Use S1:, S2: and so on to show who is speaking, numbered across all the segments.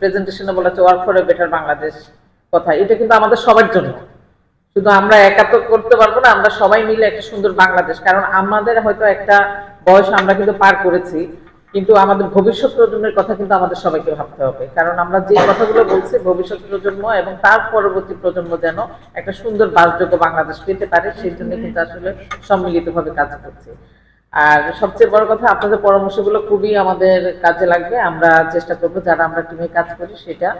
S1: প্রেজেন্টেশনে বলা হচ্ছে work for a better Bangladesh কথা। এটা কিন্তু আমাদের সবার জন্য। শুধু আমরা একা তো করতে পারব না, আমরা সবাই মিলে একটা সুন্দর বাংলাদেশ কারণ আমাদের হয়তো একটা বয়স আমরা কিন্তু পার করেছি, কিন্তু আমাদের ভবিষ্যৎ প্রজন্মের কথা কিন্তু আমাদের সবাইকে ভাবতে হবে। কারণ আমরা যে কথাগুলো বলছি, ভবিষ্যৎ প্রজন্ম এবং তার পরবর্তী প্রজন্ম যেন একটা সুন্দর বাসযোগ্য বাংলাদেশ পেতে পারে, সেই জন্য কিন্তু আসলে সম্মিলিতভাবে কাজ করছি। আর সবচেয়ে বড় কথা, আপনাদের পরামর্শগুলো খুবই আমাদের কাজে লাগবে। আমরা চেষ্টা করব যারা আমরা টিমে কাজ করি সেটা।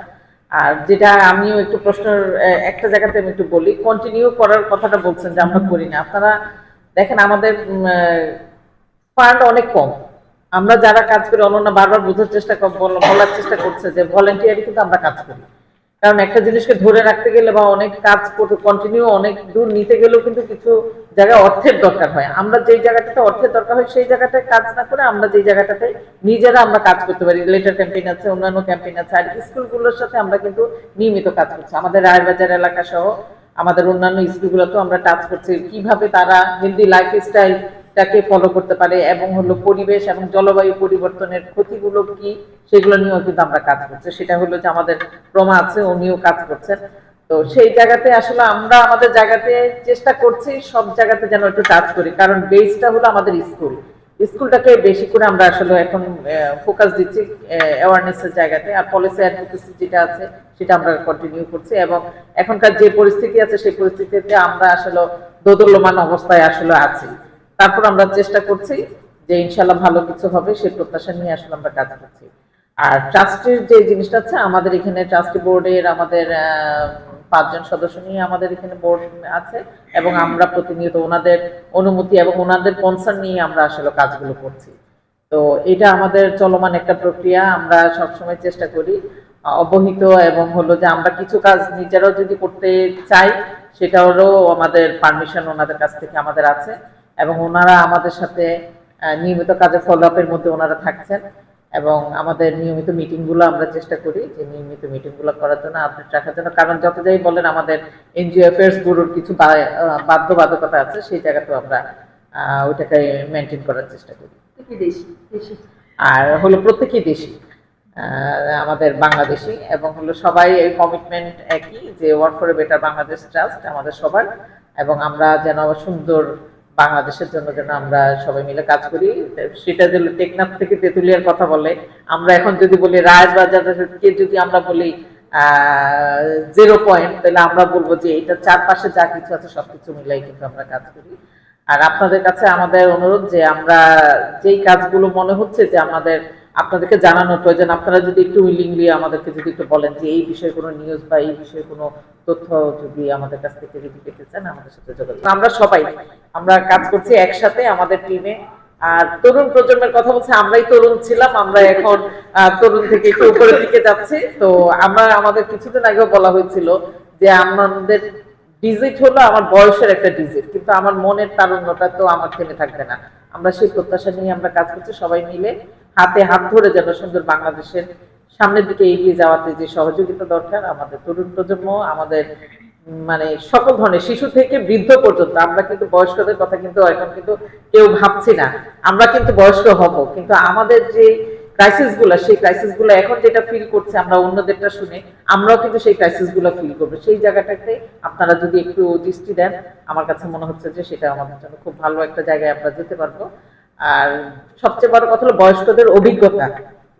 S1: আর যেটা আমিও একটু প্রশ্নের একটা জায়গাতে আমি একটু বলি কন্টিনিউ করার কথাটা বলছেন যে আমরা করি না আপনারা দেখেন, আমাদের ফান্ড অনেক কম। আমরা যারা কাজ করি, অনন্য বারবার বোঝার চেষ্টা বলার চেষ্টা করছে যে ভলেন্টিয়ারি কিন্তু আমরা কাজ করি। কারণ একটা জিনিসকে ধরে রাখতে গেলে বা অনেক কাজ করতে কন্টিনিউ অনেক দূর নিতে গেলেও কিন্তু কিছু জায়গায় অর্থের দরকার হয়। আমরা যেই জায়গাটাতে অর্থের দরকার হয়, সেই জায়গাটায় কাজ না করে আমরা যেই জায়গাটাতে নিজেরা আমরা কাজ করতে পারি। লেটার ক্যাম্পেইন আছে, অন্যান্য ক্যাম্পেইন আছে, আর স্কুলগুলোর সাথে আমরা কিন্তু নিয়মিত কাজ করছি। আমাদের রায়বাজার এলাকা সহ আমাদের অন্যান্য স্কুলগুলোতেও আমরা টাচ করছি। কীভাবে তারা হেলদি লাইফ স্টাইলটাকে ফলো করতে পারে এবং হলো পরিবেশ এবং জলবায়ু পরিবর্তনের ক্ষতিগুলো কি সেগুলো নিয়েও কিন্তু আমরা কাজ করছি। সেটা হলো যে আমাদের প্রমা আছে, উনিও কাজ করছেন। তো সেই জায়গাতে আসলে আমরা আমাদের জায়গাতে চেষ্টা করছি সব জায়গাতে যেন একটু টাচ করি। কারণ বেসটা হলো আমাদের স্কুল। স্কুলটাকে বেশি করে আমরা আসলে এখন ফোকাস দিচ্ছি অ্যাওয়ারনেসের জায়গাতে। আর পলিসি অ্যাডভোকেসি যেটা আছে, সেটা আমরা কন্টিনিউ করছি এবং এখনকার যে পরিস্থিতি আছে, সেই পরিস্থিতিতে আমরা আসলে দোদল্যমান অবস্থায় আসলে আছি। তারপর আমরা চেষ্টা করছি যে ইনশাল্লাহ ভালো কিছু হবে, সেই প্রত্যাশা নিয়ে আসলে আমরা কাজ করছি। আর ট্রাস্টের যে জিনিসটা আছে, আমাদের এখানে ট্রাস্টি বোর্ডের আমাদের পাঁচজন সদস্য নিয়ে আমাদের এখানে বোর্ড আছে এবং আমরা প্রতিনিয়ত ওনাদের অনুমতি এবং ওনাদের কনসার্ন নিয়ে আমরা আসলে কাজগুলো করছি। তো এটা আমাদের চলমান একটা প্রক্রিয়া, আমরা সবসময় চেষ্টা করি, অবহিত এবং হলো যে আমরা কিছু কাজ নিজেরাও যদি করতে চাই, সেটারও আমাদের পারমিশন ওনাদের কাছ থেকে আমাদের আছে। এবং ওনারা আমাদের সাথে নিয়মিত কাজে ফলো আপের মধ্যে ওনারা থাকছেন এবং আমাদের নিয়মিত মিটিংগুলো আমরা চেষ্টা করি যে নিয়মিত মিটিংগুলো করার জন্য আপডেট রাখার জন্য। কারণ যত যাই বলেন আমাদের এনজিও অ্যাফেয়ার্স ব্যুরোর কিছু বাধ্যবাধকতা আছে সেই জায়গাতেও আমরা ওইটাকে মেনটেন করার চেষ্টা করি।
S2: দেশি দেশি।
S1: আর হলো প্রত্যেকই দেশি আমাদের বাংলাদেশি এবং হলো সবাই এই কমিটমেন্ট একই যে work for better Bangladesh trust আমাদের সবার এবং আমরা যেন সুন্দর বাংলাদেশের জন্য যেন আমরা সবাই মিলে কাজ করি। সেটা যদি টেকনাফ থেকে তেঁতুলিয়ার কথা বলে, আমরা এখন যদি বলি রাজবাজারকে যদি আমরা বলি জিরো পয়েন্ট তাহলে আমরা বলব যে এটা চারপাশে যা কিছু আছে সবকিছু মিলাই কিন্তু আমরা কাজ করি। আর আপনাদের কাছে আমাদের অনুরোধ যে আমরা যেই কাজগুলো মনে হচ্ছে যে আমাদের আপনাদেরকে জানানো প্রয়োজন। আপনারা যদি একটু উইলিংলি আমাদেরকে যদি একটু বলেন যে এই বিষয়ে কোনো নিউজ বা এই বিষয়ে কোনো তথ্য যদি আমাদের কাছ থেকে যদি পেতে চান, আমাদের সাথে যোগাযোগ আমরা সবাই, আমরা কাজ করছি একসাথে আমাদের টিমে আর তরুণ প্রজন্মের কথা বলছে, আমরাই তরুণ ছিলাম, আমরা এখন তরুণ থেকে একটু উপরের দিকে যাচ্ছি। তো আমরা, আমাদের কিছুদিন আগেও বলা হয়েছিল যে আমাদের ডিজিট হলো আমার বয়সের একটা ডিজিট কিন্তু আমার মনের তারুণ্যটা তো আমার থেমে থাকবে না। আমরা সেই প্রত্যাশা নিয়ে আমরা কাজ করছি, সবাই মিলে। হাতে হাত ধরে যেন সুন্দর বাংলাদেশের সামনের দিকে এগিয়ে যাওয়াতে যে সহযোগিতা দরকার, আমাদের তরুণ প্রজন্ম, আমাদের মানে সকল ধরনের শিশু থেকে বৃদ্ধ পর্যন্ত, আমরা কিন্তু বয়স্কদের কথা কিন্তু এখন কিন্তু কেউ ভাবছি না। আমরা কিন্তু বয়স্ক হব, কিন্তু আমাদের যে ক্রাইসিসগুলো, সেই ক্রাইসিসগুলো এখন যেটা ফিল করছে, আমরা অন্যদেরটা শুনে, আমরাও কিন্তু সেই ক্রাইসিসগুলো ফিল করব। সেই জায়গাটাতে আপনারা যদি একটু দৃষ্টি দেন, আমার কাছে মনে হচ্ছে যে সেটা আমাদের জন্য খুব ভালো একটা জায়গায় আমরা যেতে পারব। আর সবচেয়ে বড় কথা হলো বয়স্কদের অভিজ্ঞতা।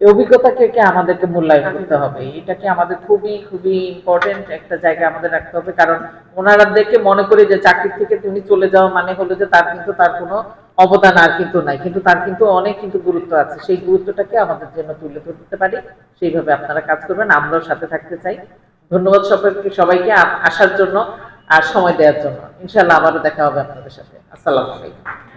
S1: এই অভিজ্ঞতাকে কে আমাদেরকে মূল্যায়ন করতে হবে? এটাকে আমাদের খুবই খুবই ইম্পর্টেন্ট একটা জায়গায় আমাদের রাখতে হবে। কারণ ওনারা দেখে মনে করি যে চাকরি থেকে তুমি চলে যাওয়া মানে হলো যে তার কিন্তু তার কোনো অবদান আর কিন্তু নাই। কিন্তু তার কিন্তু অনেক কিন্তু গুরুত্ব আছে। সেই গুরুত্বটাকে আমাদের জন্য তুলে ধরতে পারি। সেইভাবে আপনারা কাজ করবেন। আমরাও সাথে থাকতে চাই। ধন্যবাদ সবাইকে সবাইকে আসার জন্য আর সময় দেওয়ার জন্য। ইনশাল্লাহ আবারও দেখা হবে আপনাদের সাথে। আসসালামু আলাইকুম।